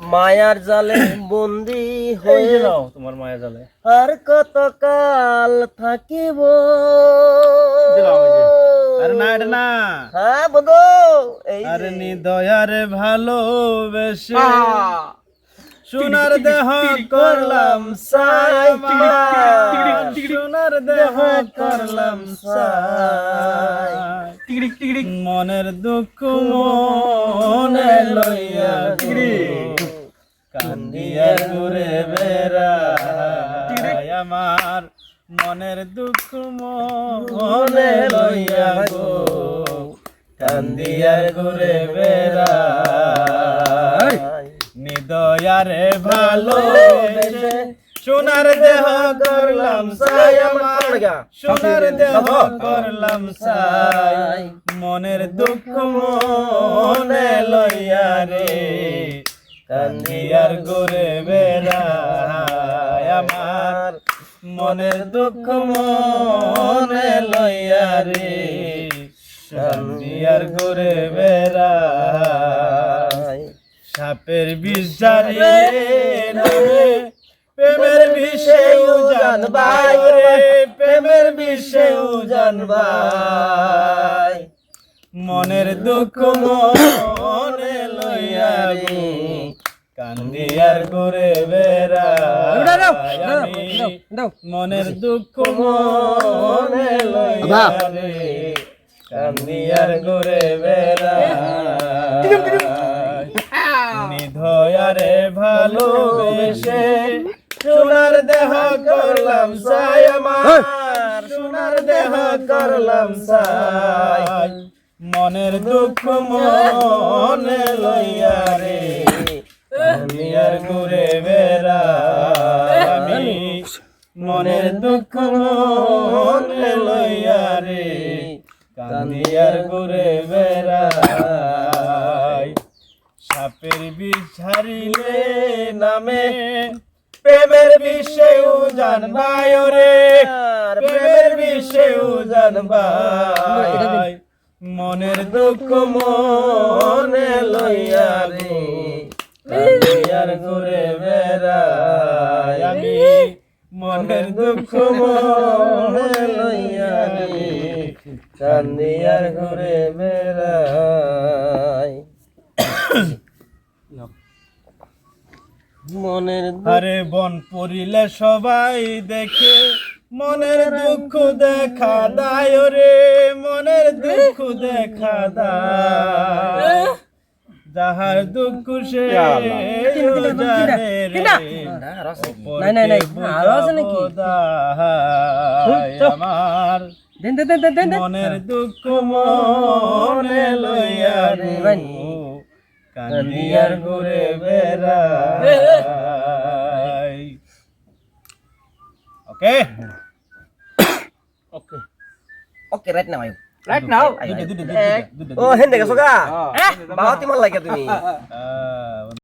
মায়ার জালে বন্দি হয়ে যে নাও তোমার মায়া জালে। আর কত কাল থাকিব হ্যাঁ বন্ধু। আরে নিদয়ার ভালোবেসে সোনার দেহ করলাম সোনার দেহ করলাম মনের দুঃখ মনে লইয়া কান্দিয়া ঘুরে বেড়াই আমার মনের দুঃখ মনে লইয়া গো। কান্দিয়া ঘুরে বেড়াই নিদয়ারে ভালো সোনার দেহ করলাম সাই আমার। সোনার দেহ করলাম সাই। মনের দুঃখ মনে লইয়া রে। কান্দিয়ার ঘুরে বেড়াই আমার। মনের দুঃখ মনে লইয়া রে। কান্দিয়ার ঘুরে বেড়াই সাপের বিষ নামে। প্রেমের বিষে উজান বাই রে। প্রেমের বিষে উজান বাই মনের দুঃখ মনে লইয়া গো কান্দিয়ার করে মনের দুঃখ মনে কান্দিয়ার করে বেড়াই নিধয়ারে ভালোবেসে সোনার দেহ করলাম সাই আমার। সোনার দেহ করলাম সাই মনের দুঃখ মনে মনের দুঃখ মনে লইয়া রে কান্দিয়ার ঘুরে বেড়াই। সাপের বিষ ছাড়িলে নামে প্রেমের বিষে উজান ভাই রে প্রেমের বিষে উজান ভাই মনের দুঃখ মনে লইয়া রে কান্দিয়ার ঘুরে বেড়াই। আমি মনের দুঃখ মনে লইয়া রে কান্দিয়ার ঘুরে বেড়াই। মনের আরে বন পড়িলে সবাই দেখে, মনের দুঃখ দেখা দায় রে, মনের দুঃখ দেখা দায়। যাহার দুঃখ সে জানে রে। নাই, নাই, নাই, আরও আছে নাকি? আমার দেন দেন দেন দেন দেন দেন। মনের দুঃখ মনে লইয়া ভাই। কান্দিয়ার ঘুরে বেড়াই। ওকে? ওকে। Okay right now right now ও হেন দেখেছ গা বাহাতি মাল লাগে তুমি